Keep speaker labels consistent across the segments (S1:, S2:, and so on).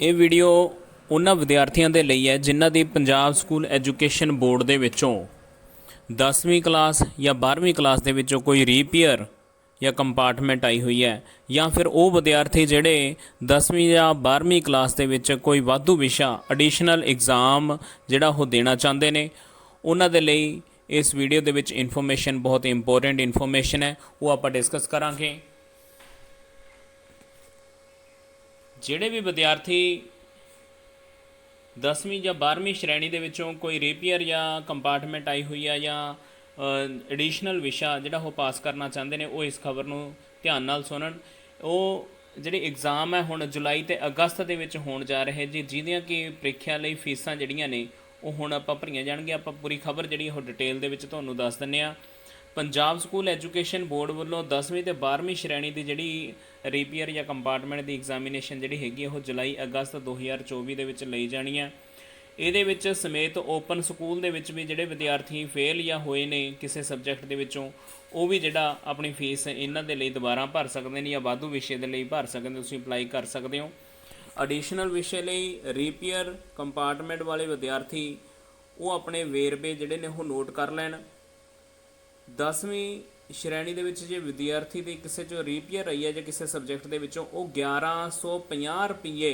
S1: ਇਹ ਵੀਡੀਓ ਉਹਨਾਂ ਵਿਦਿਆਰਥੀਆਂ ਦੇ ਲਈ ਹੈ ਜਿਨ੍ਹਾਂ ਦੀ ਪੰਜਾਬ ਸਕੂਲ ਐਜੂਕੇਸ਼ਨ ਬੋਰਡ ਦੇ ਵਿੱਚੋਂ 10ਵੀਂ ਕਲਾਸ ਜਾਂ 12ਵੀਂ ਕਲਾਸ ਦੇ ਵਿੱਚੋਂ ਕੋਈ ਰੀਪੀਅਰ ਜਾਂ ਕੰਪਾਰਟਮੈਂਟ ਆਈ ਹੋਈ ਹੈ ਜਾਂ ਫਿਰ ਉਹ ਵਿਦਿਆਰਥੀ ਜਿਹੜੇ 10ਵੀਂ ਜਾਂ 12ਵੀਂ ਕਲਾਸ ਦੇ ਵਿੱਚ ਕੋਈ ਵਾਧੂ ਵਿਸ਼ਾ ਐਡੀਸ਼ਨਲ ਐਗਜ਼ਾਮ ਜਿਹੜਾ ਉਹ ਦੇਣਾ ਚਾਹੁੰਦੇ ਨੇ, ਉਹਨਾਂ ਦੇ ਲਈ ਇਸ ਵੀਡੀਓ ਦੇ ਵਿੱਚ ਇਨਫੋਰਮੇਸ਼ਨ ਬਹੁਤ ਇੰਪੋਰਟੈਂਟ ਇਨਫੋਰਮੇਸ਼ਨ ਹੈ, ਉਹ ਆਪਾਂ ਡਿਸਕਸ ਕਰਾਂਗੇ। ਜਿਹੜੇ ਵੀ ਵਿਦਿਆਰਥੀ 10ਵੀਂ ਜਾਂ 12ਵੀਂ ਸ਼੍ਰੇਣੀ ਦੇ ਵਿੱਚੋਂ ਕੋਈ ਰੀਪੀਅਰ ਜਾਂ ਕੰਪਾਰਟਮੈਂਟ ਆਈ ਹੋਈ ਆ ਜਾਂ ਐਡੀਸ਼ਨਲ ਵਿਸ਼ਾ ਜਿਹੜਾ ਉਹ ਪਾਸ ਕਰਨਾ ਚਾਹੁੰਦੇ ਨੇ, ਉਹ ਇਸ ਖਬਰ ਨੂੰ ਧਿਆਨ ਨਾਲ ਸੁਣਨ। ਉਹ ਜਿਹੜੇ ਐਗਜ਼ਾਮ ਹੈ ਹੁਣ ਜੁਲਾਈ ਤੇ ਅਗਸਤ ਦੇ ਵਿੱਚ ਹੋਣ ਜਾ ਰਹੇ ਜੀ, ਜਿਹਦੀਆਂ ਕਿ ਪ੍ਰੀਖਿਆ ਲਈ ਫੀਸਾਂ ਜਿਹੜੀਆਂ ਨੇ, ਉਹ ਹੁਣ ਆਪਾਂ ਭਰੀਆਂ ਜਾਣਗੀਆਂ। ਆਪਾਂ ਪੂਰੀ ਖਬਰ ਜਿਹੜੀ ਉਹ ਡਿਟੇਲ ਦੇ ਵਿੱਚ ਤੁਹਾਨੂੰ ਦੱਸ ਦਿੰਨੇ ਆ ਪੰਜਾਬ ਸਕੂਲ ਐਜੂਕੇਸ਼ਨ ਬੋਰਡ ਵੱਲੋਂ 10ਵੀਂ ਤੇ 12ਵੀਂ ਸ਼੍ਰੇਣੀ ਦੀ ਜਿਹੜੀ ਰੀਪੀਅਰ ਜਾਂ ਕੰਪਾਰਟਮੈਂਟ ਦੀ ਐਗਜ਼ਾਮੀਨੇਸ਼ਨ ਜਿਹੜੀ ਹੈਗੀ ਆ, ਉਹ ਜੁਲਾਈ ਅਗਸਤ 2024 ਦੇ ਵਿੱਚ ਲਈ ਜਾਣੀ ਹੈ ਇਹਦੇ ਵਿੱਚ ਸਮੇਤ ਓਪਨ ਸਕੂਲ ਦੇ ਵਿੱਚ ਵੀ ਜਿਹੜੇ ਵਿਦਿਆਰਥੀ ਫੇਲ ਜਾਂ ਹੋਏ ਨੇ ਕਿਸੇ ਸਬਜੈਕਟ ਦੇ ਵਿੱਚੋਂ ਉਹ ਵੀ ਜਿਹੜਾ ਆਪਣੀ ਫੀਸ ਇਹਨਾਂ ਦੇ ਲਈ ਦੁਬਾਰਾ ਭਰ ਸਕਦੇ ਨੇ ਜਾਂ ਵਾਧੂ ਵਿਸ਼ੇ ਦੇ ਲਈ ਭਰ ਸਕਦੇ ਹੋ ਤੁਸੀਂ ਅਪਲਾਈ ਕਰ ਸਕਦੇ ਹੋ। ਐਡੀਸ਼ਨਲ ਵਿਸ਼ੇ ਲਈ ਰੀਪੀਅਰ ਕੰਪਾਰਟਮੈਂਟ ਵਾਲੇ ਵਿਦਿਆਰਥੀ ਉਹ ਆਪਣੇ ਵੇਰਵੇ ਜਿਹੜੇ ਨੇ ਉਹ ਨੋਟ ਕਰ ਲੈਣ। 10ਵੀਂ ਸ਼੍ਰੇਣੀ ਦੇ ਵਿੱਚ ਜੇ ਵਿਦਿਆਰਥੀ ਦੀ ਕਿਸੇ ਚੋਂ ਰੀਪੀਅਰ ਆਈ ਹੈ ਜਾਂ ਕਿਸੇ ਸਬਜੈਕਟ ਦੇ ਵਿੱਚੋਂ ਉਹ 1150 ਰੁਪਏ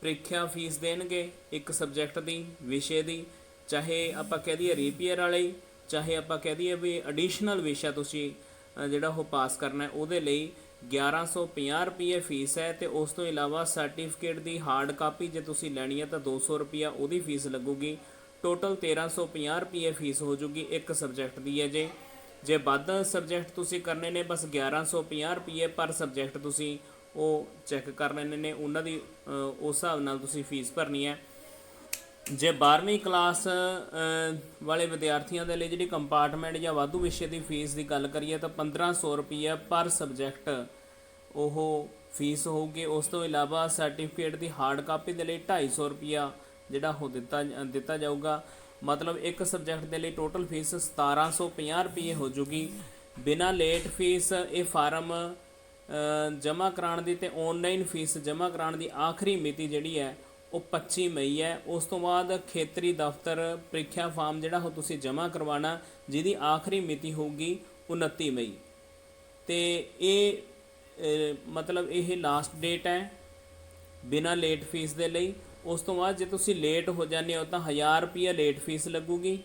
S1: ਪ੍ਰੀਖਿਆ ਫੀਸ ਦੇਣਗੇ ਇੱਕ ਸਬਜੈਕਟ ਦੀ, ਵਿਸ਼ੇ ਦੀ, ਚਾਹੇ ਆਪਾਂ ਕਹਿ ਦਈਏ ਰੀਪੀਅਰ ਵਾਲੇ ਚਾਹੇ ਆਪਾਂ ਕਹਿ ਦਈਏ ਵੀ ਐਡੀਸ਼ਨਲ ਵਿਸ਼ਾ ਤੁਸੀਂ ਜਿਹੜਾ ਉਹ ਪਾਸ ਕਰਨਾ ਹੈ, ਉਹਦੇ ਲਈ 1150 ਰੁਪਏ ਫੀਸ ਹੈ ਤੇ ਉਸ ਤੋਂ ਇਲਾਵਾ ਸਰਟੀਫਿਕੇਟ ਦੀ ਹਾਰਡ ਕਾਪੀ ਜੇ ਤੁਸੀਂ ਲੈਣੀ ਹੈ ਤਾਂ 200 ਰੁਪਿਆ ਉਹਦੀ ਫੀਸ ਲੱਗੂਗੀ। ਟੋਟਲ 1350 ਰੁਪਏ ਫੀਸ ਹੋ ਜੂਗੀ ਇੱਕ ਸਬਜੈਕਟ ਦੀ ਹੈ ਜੇ। ਜੇ ਵੱਧ ਸਬਜੈਕਟ ਤੁਸੀਂ ਕਰਨੇ ਨੇ, ਬਸ 1150 ਰੁਪਏ ਪਰ ਸਬਜੈਕਟ ਤੁਸੀਂ ਉਹ ਚੈੱਕ ਕਰ ਲੈਣੇ ਨੇ, ਉਹਨਾਂ ਦੀ ਉਸ ਹਿਸਾਬ ਨਾਲ ਤੁਸੀਂ ਫੀਸ ਭਰਨੀ ਹੈ। ਜੇ 12ਵੀਂ ਕਲਾਸ ਵਾਲੇ ਵਿਦਿਆਰਥੀਆਂ ਦੇ ਲਈ ਜਿਹੜੀ ਕੰਪਾਰਟਮੈਂਟ ਜਾਂ ਵਾਧੂ ਵਿਸ਼ੇ ਦੀ ਫੀਸ ਦੀ ਗੱਲ ਕਰੀਏ ਤਾਂ 1500 ਰੁਪਏ ਪਰ ਸਬਜੈਕਟ ਉਹ ਫੀਸ ਹੋਊਗੀ। ਉਸ ਤੋਂ ਇਲਾਵਾ ਸਰਟੀਫਿਕੇਟ ਦੀ ਹਾਰਡ ਕਾਪੀ ਦੇ ਲਈ 250 ਰੁਪਿਆ ਜਿਹੜਾ ਉਹ ਦਿੱਤਾ ਦਿੱਤਾ ਜਾਊਗਾ। ਮਤਲਬ ਇੱਕ ਸਬਜੈਕਟ ਦੇ ਲਈ ਟੋਟਲ ਫੀਸ 1750 ਰੁਪਏ ਹੋ ਜੂਗੀ। ਬਿਨਾ ਲੇਟ ਫੀਸ ਇਹ ਫਾਰਮ ਜਮ੍ਹਾਂ ਕਰਾਉਣ ਦੀ ਤੇ ਆਨਲਾਈਨ ਫੀਸ ਜਮ੍ਹਾਂ ਕਰਾਉਣ ਦੀ ਆਖਰੀ ਮਿਤੀ ਜਿਹੜੀ ਹੈ, ਉਹ 25 ਮਈ ਹੈ। ਉਸ ਤੋਂ ਬਾਅਦ ਖੇਤਰੀ ਦਫ਼ਤਰ ਪ੍ਰੀਖਿਆ ਫਾਰਮ ਜਿਹੜਾ ਉਹ ਤੁਸੀਂ ਜਮ੍ਹਾਂ ਕਰਵਾਉਣਾ, ਜਿਹਦੀ ਆਖਰੀ ਮਿਤੀ ਹੋਊਗੀ 29 ਮਈ। ਤੇ ਇਹ ਮਤਲਬ ਇਹ ਲਾਸਟ ਡੇਟ ਹੈ, ਬਿਨਾ ਲੇਟ ਫੀਸ ਦੇ ਲਈ। ਉਸ ਤੋਂ ਬਾਅਦ ਜੇ ਤੁਸੀਂ ਲੇਟ ਹੋ ਜਾਂਦੇ ਹੋ ਤਾਂ 1000 ਰੁਪਏ ਲੇਟ ਫੀਸ ਲੱਗੂਗੀ।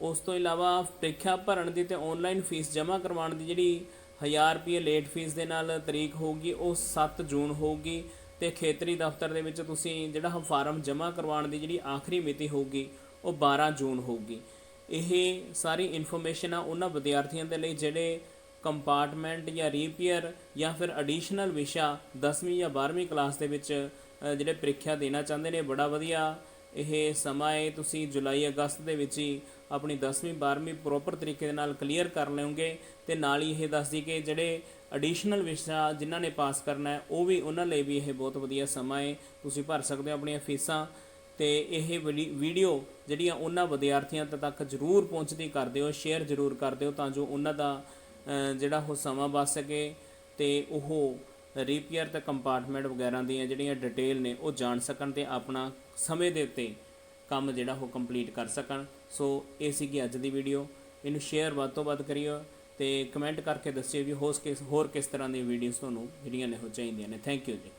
S1: ਉਸ ਤੋਂ ਇਲਾਵਾ ਪ੍ਰੀਖਿਆ ਭਰਨ ਦੀ ਤੇ ਆਨਲਾਈਨ ਫੀਸ ਜਮ੍ਹਾਂ ਕਰਵਾਉਣ ਦੀ ਜਿਹੜੀ 1000 ਰੁਪਏ ਲੇਟ ਫੀਸ ਦੇ ਨਾਲ ਤਰੀਕ ਹੋਊਗੀ, ਉਹ 7 ਜੂਨ ਹੋਊਗੀ ਤੇ ਖੇਤਰੀ ਦਫ਼ਤਰ ਦੇ ਵਿੱਚ ਤੁਸੀਂ ਜਿਹੜਾ ਫਾਰਮ ਜਮ੍ਹਾਂ ਕਰਵਾਉਣ ਦੀ ਜਿਹੜੀ ਆਖਰੀ ਮਿਤੀ ਹੋਊਗੀ, ਉਹ 12 ਜੂਨ ਹੋਊਗੀ। ਇਹ ਸਾਰੀ ਇਨਫੋਰਮੇਸ਼ਨ ਆ ਉਹਨਾਂ ਵਿਦਿਆਰਥੀਆਂ ਦੇ ਲਈ ਜਿਹੜੇ ਕੰਪਾਰਟਮੈਂਟ ਜਾਂ ਰੀਪੀਅਰ ਜਾਂ ਫਿਰ ਐਡੀਸ਼ਨਲ ਵਿਸ਼ਾ 10ਵੀਂ ਜਾਂ 12ਵੀਂ ਕਲਾਸ ਦੇ ਵਿੱਚ ਜਿਹੜੇ ਪ੍ਰੀਖਿਆ ਦੇਣਾ ਚਾਹੁੰਦੇ ਨੇ, ਬੜਾ ਵਧੀਆ ਇਹ ਸਮਾਂ ਹੈ। ਤੁਸੀਂ ਜੁਲਾਈ, ਅਗਸਤ ਦੇ ਵਿੱਚ ਹੀ ਆਪਣੀ 10ਵੀਂ 12ਵੀਂ ਪ੍ਰੋਪਰ ਤਰੀਕੇ ਦੇ ਨਾਲ ਕਲੀਅਰ ਕਰ ਲਓਗੇ ਤੇ ਨਾਲ ਹੀ ਇਹ ਦੱਸਦੀ ਕਿ ਜਿਹੜੇ ਐਡੀਸ਼ਨਲ ਵਿਸ਼ਾ ਜਿਨ੍ਹਾਂ ਨੇ ਪਾਸ ਕਰਨਾ ਹੈ, ਉਹ ਵੀ ਉਹਨਾਂ ਲਈ ਵੀ ਇਹ ਬਹੁਤ ਵਧੀਆ ਸਮਾਂ ਹੈ। ਤੁਸੀਂ ਭਰ ਸਕਦੇ ਹੋ ਆਪਣੀਆਂ ਫੀਸਾਂ ਤੇ ਇਹ ਵੀਡੀਓ ਜਿਹੜੀਆਂ ਉਹਨਾਂ ਵਿਦਿਆਰਥੀਆਂ ਤੱਕ ਜ਼ਰੂਰ ਪਹੁੰਚਦੀ ਕਰ ਦਿਓ ਸ਼ੇਅਰ ਜ਼ਰੂਰ ਕਰ ਦਿਓ ਤਾਂ ਜੋ ਉਹਨਾਂ ਦਾ ਜਿਹੜਾ ਉਹ ਸਮਾਂ ਬਚ ਸਕੇ ਤੇ ਉਹ ਰੀਪੀਅਰ ਤੇ ਕੰਪਾਰਟਮੈਂਟ ਵਗੈਰਾ ਦੀਆਂ ਜਿਹੜੀਆਂ ਡਿਟੇਲ ਨੇ, ਉਹ ਜਾਣ ਸਕਣ ਤੇ ਆਪਣਾ ਸਮੇਂ ਦੇ ਉੱਤੇ ਕੰਮ ਜਿਹੜਾ ਉਹ ਕੰਪਲੀਟ ਕਰ ਸਕਣ। ਸੋ ਇਹ ਸੀਗੀ ਅੱਜ ਦੀ ਵੀਡੀਓ ਇਹਨੂੰ ਸ਼ੇਅਰ ਵੱਧ ਤੋਂ ਵੱਧ ਕਰਿਓ ਤੇ ਕਮੈਂਟ ਕਰਕੇ ਦੱਸਿਓ ਵੀ ਹੋਸ ਕਿਸ ਹੋਰ ਕਿਸ ਤਰ੍ਹਾਂ ਦੀਆਂ ਵੀਡੀਓਜ਼ ਤੁਹਾਨੂੰ ਜਿਹੜੀਆਂ ਨੇ ਉਹ ਚਾਹੀਦੀਆਂ ਨੇ। ਥੈਂਕ ਯੂ ਜੀ।